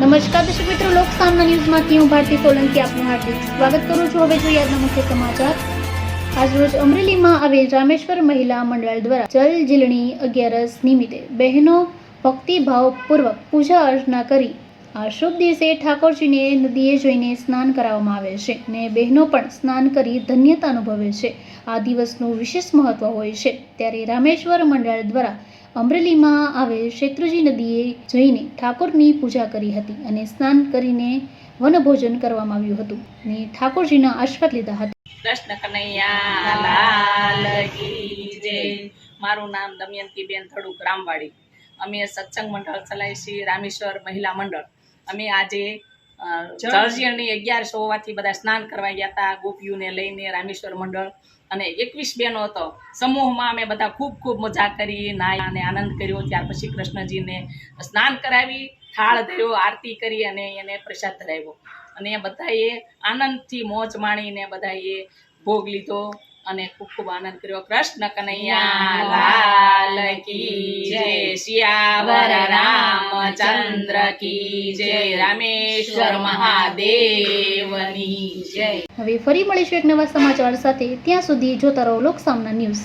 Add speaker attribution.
Speaker 1: નમસ્કાર દર્શક મિત્રો લોક સામના ન્યૂઝમાંથી હું ભારતી સોલંકી આપનું હાર્દિક સ્વાગત કરું છું. હવે જોઈએ આજના મુખ્ય સમાચાર. આજરોજ અમરેલીમાં આવેલ રામેશ્વર મહિલા મંડળ દ્વારા જલ જીલણી અગિયારસ નિમિત્તે બહેનો ભક્તિભાવપૂર્વક પૂજા અર્ચના કરી. આ શુભ દિવસે ઠાકોરજીને નદીએ જઈને સ્નાન કરાવવામાં આવે છે અને બહેનો પણ સ્નાન કરી ધન્યતા અનુભવે છે. આ દિવસનું વિશેષ મહત્વ હોય છે. ત્યારે રામેશ્વર મંડળ દ્વારા અમરેલીમાં આવેલ શેત્રુજી નદીએ જઈને ઠાકોરની પૂજા કરી હતી અને સ્નાન કરીને વનભોજન કરવામાં આવ્યું હતું. અને ઠાકોરજીના આશીર્વાદ લીધા હતા.
Speaker 2: કૃષ્ણ કનૈયા લાલ જય. મારું નામ દમયંતીબેન થડુક રામવાડી. અમે સત્સંગ મંડળ ચલાવીએ છીએ રામેશ્વર મહિલા મંડળ. અમે આજે જળજીરની અગિયારસો હોવાથી બધા સ્નાન કરવા ગયા હતા ગોપીઓને લઈને રામેશ્વર મંડળ. અને એકવીસ બહેનો હતો. સમૂહમાં અમે બધા ખૂબ ખૂબ મજા કરી નાયા અને આનંદ કર્યો. ત્યાર પછી કૃષ્ણજીને સ્નાન કરાવી થાળ ધર્યો આરતી કરી અને એને પ્રસાદ ધરાવ્યો. અને બધાએ આનંદથી મોજ માણીને બધાએ ભોગ લીધો અને ખૂબ ખૂબ આનંદ કર્યો. કૃષ્ણ કનૈયા લાલ કી જય શિયાવર રામચંદ્ર કી જય રામેશ્વર મહાદેવની જય
Speaker 1: હવે ફરી મળીશું એક નવા સમાચાર સાથે. ત્યાં સુધી જોતા રહો લોક સામના ન્યૂઝ.